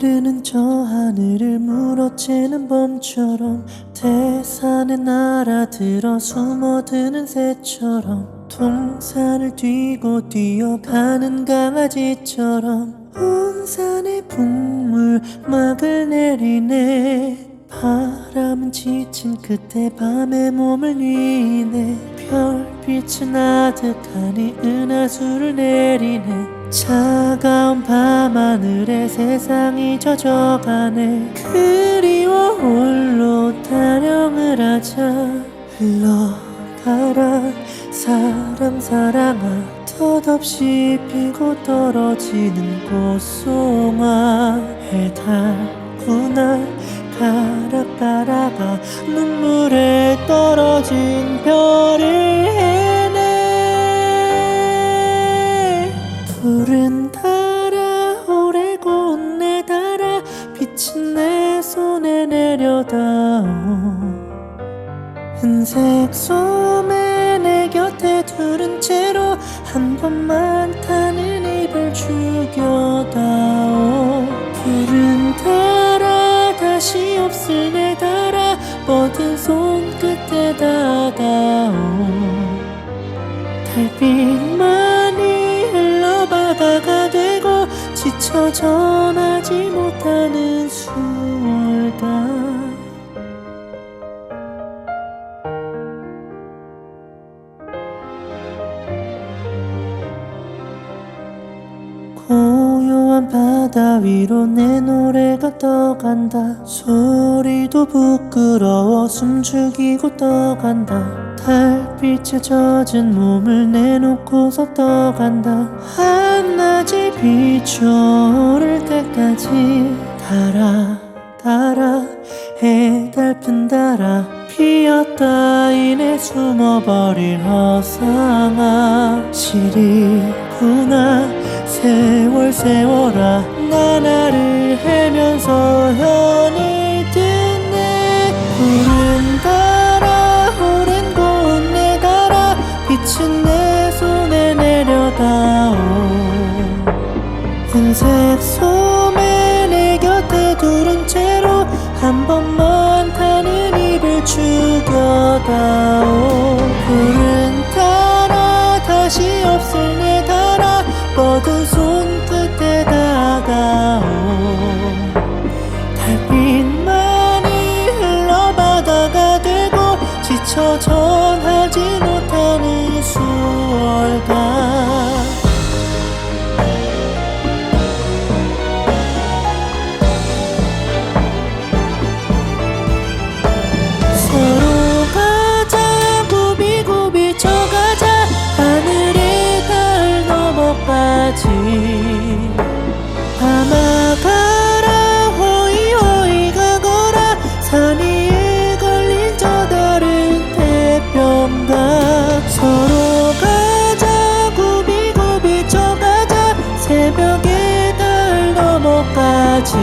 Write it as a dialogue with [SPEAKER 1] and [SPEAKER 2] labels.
[SPEAKER 1] 푸른 저 하늘을 물어채는 범처럼 태산에 날아들어 숨어드는 새처럼 동산을 뛰고 뛰어가는 강아지처럼 온 산에 북물막을 지친 끝에 밤에 몸을 뉘네. 별빛은 아득하니 은하수를 내리네. 차가운 밤하늘에 세상이 젖어가네. 그리워 홀로 타령을 하자. 흘러가라 사랑 사랑아. 덧없이 피고 떨어지는 꽃송아. 해달구나 가라 가라가 눈물에 떨어진 별을 해내 푸른 달아 오래 곧내 달아 빛은 내 손에 내려다오. 흰색 소매 내 곁에 두른 채로 한 번만 타는 입을 죽여다 전하지 못하는 수월가 고요한 바다 위로 내 노래가 떠간다. 소리도 부끄러워 숨죽이고 떠간다. 달빛에 젖은 몸을 내놓고서 떠간다 한낮이 비춰오를 때까지 달아 달아 해달픈 달아 피었다 이내 숨어버릴 허상아 시리구나. 세월 세월아 나나를 헤면서 현 흰색 소매 내 곁에 두른 채로 한 번만 타는 입을 죽여다오. 푸른 달아 다시 없을 내 달아 뻗은 손끝에 다가오. 달빛만이 흘러 바다가 되고 지쳐 전하지 못하는 수 넘어까지. 밤아가라 호이 호이 가거라. 산 위에 걸린 저 다른 태평가. 서로 가자 구비구비 쳐가자. 새벽의 달 넘어까지